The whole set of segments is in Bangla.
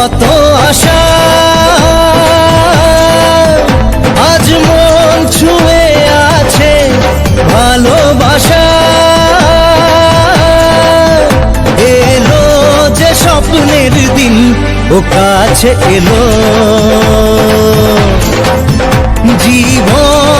কত আশা। আজ মন ছুঁয়ে আছে ভালোবাসা। এলো যে স্বপ্নের দিন, ও কাছে এলো। জীবন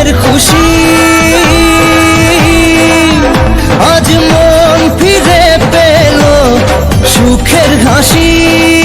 মনের খুশি। আজ মন ফিরে পেল সুখের হাসি।